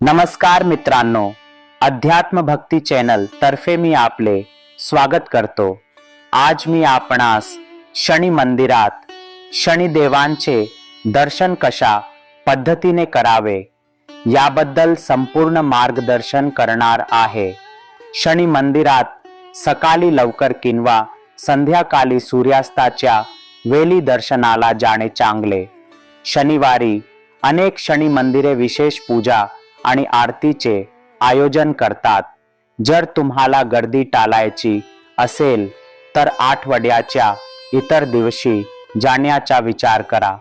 नमस्कार मित्रांनो अध्यात्म भक्ती चॅनल तर्फे मी आपले स्वागत करतो. आज मी आपणास शनी मंदिरात शनिदेवांचे दर्शन कशा पद्धतीने करावे याबद्दल संपूर्ण मार्गदर्शन करणार आहे. शनी मंदिरात सकाळी लवकर किंवा संध्याकाळी सूर्यास्ताच्या वेली दर्शनाला जाणे चांगले. शनिवारी अनेक शनी मंदिरे विशेष पूजा आणि आरतीचे आयोजन करतात. जर तुम्हाला गर्दी टाळायची असेल तर आठवड्याच्या इतर दिवशी जाण्याचा विचार करा.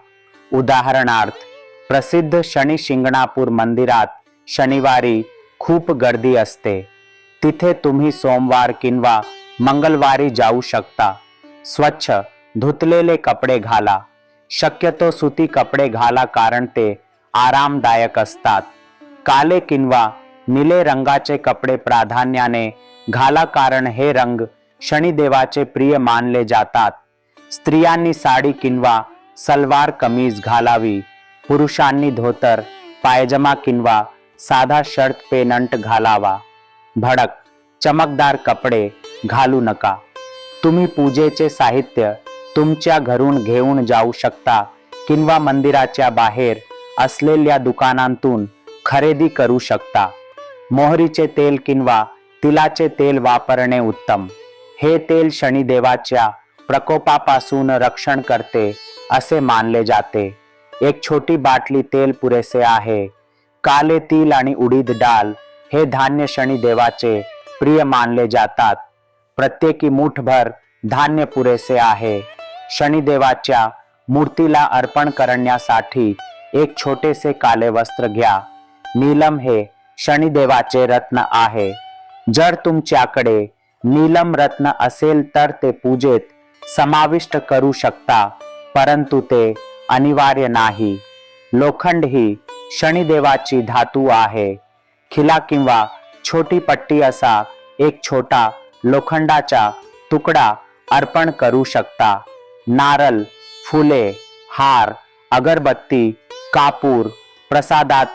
उदाहरणार्थ प्रसिद्ध शनी शिंगणापूर मंदिरात शनिवारी खूप गर्दी असते. तिथे तुम्ही सोमवार किंवा मंगळवारी जाऊ शकता. स्वच्छ धुतलेले कपडे घाला. शक्यतो सुती कपडे घाला कारण ते आरामदायक असतात. काले किंवा निळे रंगाचे कपडे प्राधान्याने घाला कारण हे रंग शनिदेवाचे प्रिय मानले जातात. स्त्रियांनी साडी किंवा सलवार कमीज घालावी. पुरुषांनी धोतर पायजमा किंवा साधा शर्ट पेनंट घालावा. भडक चमकदार कपडे घालू नका. तुम्ही पूजेचे साहित्य तुमच्या घरून घेऊन जाऊ शकता किंवा मंदिराच्या बाहेर असलेल्या दुकानांतून खरेदी करू शकता. मोहरीचे तेल किंवा तिलाचे तेल वापरणे उत्तम. हे तेल शनिदेवाच्या प्रकोपापासून रक्षण करते असे मानले जाते. एक छोटी बाटली तेल पुरेसे आहे. काले तिल आणि उडीद डाल हे धान्य शनिदेवाचे प्रिय मानले जातात. प्रत्येकी मुठभर धान्य पुरेसे आहे. शनिदेवाच्या मूर्तीला अर्पण करण्यासाठी एक छोटेसे काले वस्त्र घ्या. नीलम हे शनिदेवाचे रत्न आहे. जर तुमच्याकडे नीलम रत्न असेल तर ते पूजेत समाविष्ट करू शकता परंतु ते अनिवार्य नाही. लोखंड ही शनिदेवाची धातू आहे. खिला किंवा छोटी पट्टी असा एक छोटा लोखंडाचा तुकडा अर्पण करू शकता. नारळ फुले हार अगरबत्ती कापूर प्रसादात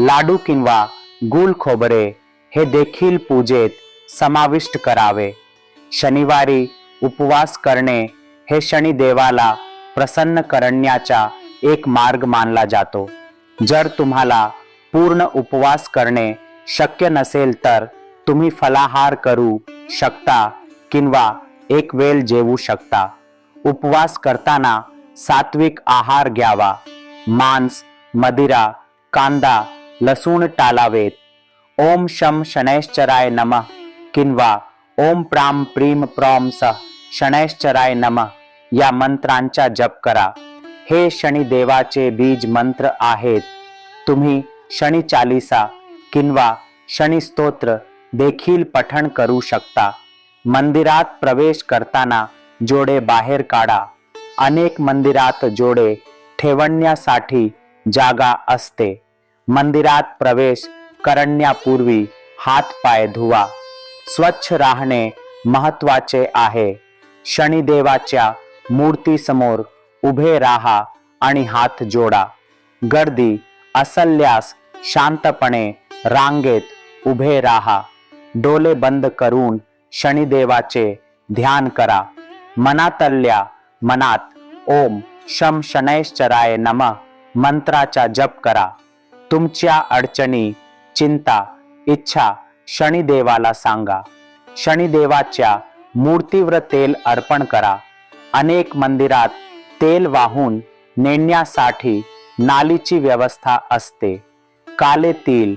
लाडू किंवा गुळ खोबरे हे देखील पूजेत समाविष्ट करावे. शनिवारी उपवास करणे हे शनिदेवाला प्रसन्न करण्याचा एक मार्ग मानला जातो. जर तुम्हाला पूर्ण उपवास करणे शक्य नसेल तर तुम्ही फलाहार करू शकता किंवा एक वेळ जेवू शकता. उपवास करताना सात्विक आहार घ्यावा. मांस मदिरा कांदा लसूण टाळावेत ओम शम शनैश्चराय नमः। किंवा ओम प्राम प्रीम प्रॉम सह शनैश्चराय नमः। या मंत्रांचा जप करा। हे शनिदेवाचे बीज मंत्र आहेत। तुम्ही शनी चालिसा किंवा शनी स्तोत्र देखील पठण करू शकता। मंदिरात प्रवेश करताना जोडे बाहेर काढा। अनेक मंदिरात जोडे ठेवण्यासाठी जागा असते। मंदिरात प्रवेश करण्यापूर्वी हात पाय धुवा. स्वच्छ राहणे महत्त्वाचे आहे. शनिदेवाच्या मूर्तीसमोर उभे राहा आणि हात जोडा. गर्दी असल्यास शांतपणे रांगेत उभे राहा. डोले बंद करून शनिदेवाचे ध्यान करा. मनातल्या मनात ओम शम शनैश्चराय नम मंत्राचा जप करा. तुमच्या अडचणी चिंता इच्छा शनिदेवाला सांगा. शनिदेवाच्या मूर्तीवर तेल अर्पण करा. अनेक मंदिरात तेल वाहून नेण्यासाठी नालीची व्यवस्था असते. काले तिल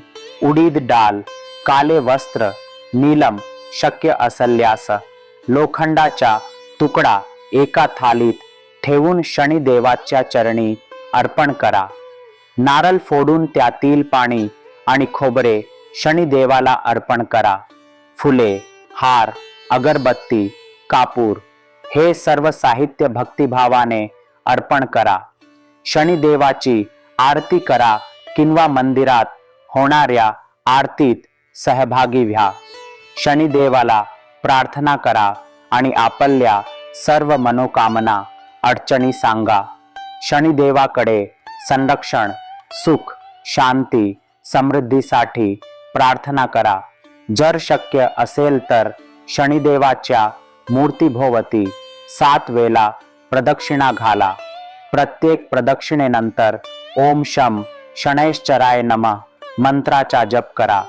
उडीद डाल काले वस्त्र नीलम शक्य असल्यास लोखंडाचा तुकडा एका थालीत ठेवून शनिदेवाच्या चरणी अर्पण करा. नारळ फोडून त्यातील पाणी आणि खोबरे शनिदेवाला अर्पण करा. फुले हार अगरबत्ती कापूर हे सर्व साहित्य भक्तिभावाने अर्पण करा. शनिदेवाची आरती करा किंवा मंदिरात होणाऱ्या आरतीत सहभागी व्हा. शनिदेवाला प्रार्थना करा आणि आपल्या सर्व मनोकामना अडचणी सांगा. शनिदेवाकडे संरक्षण सुख शांती समृद्धीसाठी प्रार्थना करा. जर शक्य असेल तर शनिदेवाच्या मूर्तीभोवती सात वेळा प्रदक्षिणा घाला. प्रत्येक प्रदक्षिणेनंतर ओम शम शनैश्चराय नम मंत्राचा जप करा.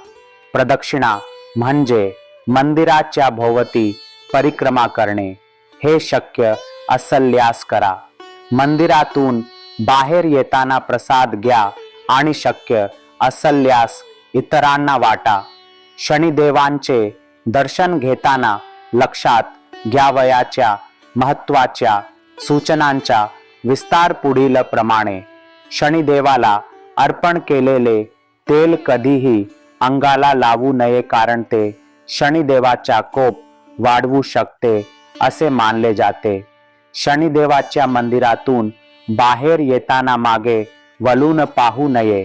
प्रदक्षिणा म्हणजे मंदिराच्या भोवती परिक्रमा करणे. हे शक्य असल्यास करा. मंदिरातून बाहेर येताना प्रसाद घ्या आणि शक्य असल्यास इतरांना वाटा. शनिदेवांचे दर्शन घेताना लक्षात घ्यावयाच्या महत्त्वाच्या सूचनांचा विस्तार पुढील प्रमाणे शनिदेवाला अर्पण केलेले तेल कधीही अंगाला लावू नये कारण ते शनिदेवाचा कोप वाढवू शकते असे मानले जाते. शनिदेवाच्या मंदिरातून बाहेर येताना मागे वलून पाहू नये.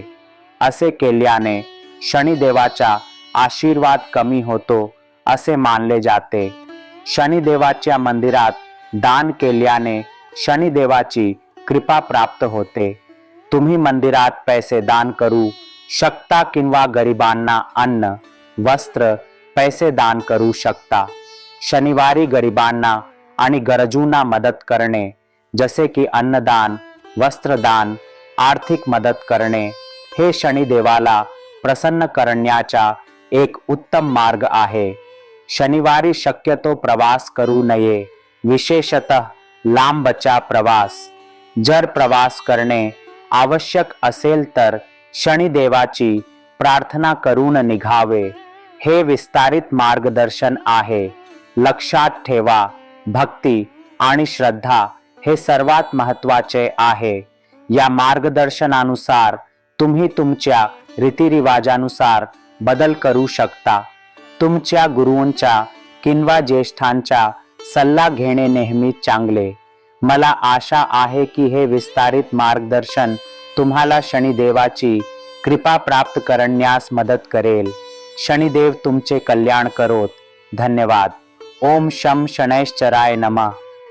असे केल्याने शनिदेवाचा आशीर्वाद कमी होतो असे मानले जाते. शनिदेवाच्या मंदिरात दान केल्याने शनिदेवाची कृपा प्राप्त होते. तुम्ही मंदिरात पैसे दान करू शकता किंवा गरिबांना अन्न वस्त्र पैसे दान करू शकता. शनिवारी गरिबांना आणि गरजूंना मदत करणे जसे की अन्नदान वस्त्रदान आर्थिक मदत करणे हे शनिदेवाला प्रसन्न करण्याचा एक उत्तम मार्ग आहे. शनिवारी शक्यतो प्रवास करू नये विशेषतः लांबचा प्रवास. जर प्रवास करणे आवश्यक असेल तर शनिदेवाची प्रार्थना करून निघावे. हे विस्तारित मार्गदर्शन आहे. लक्षात ठेवा भक्ती आणि श्रद्धा हे सर्वात महत्त्वाचे आहे. या मार्गदर्शनानुसार तुम्ही तुमच्या रीतिरिवाजानुसार बदल करू शकता. तुमच्या गुरुंच्या किंवा ज्येष्ठांचा सल्ला घेणे नेहमी चांगले. मला आशा आहे की हे विस्तारित मार्गदर्शन तुम्हाला शनिदेवाची कृपा प्राप्त करण्यास मदत करेल. शनिदेव तुमचे कल्याण करोत. धन्यवाद. ओम शम शनैश्चराय नमः.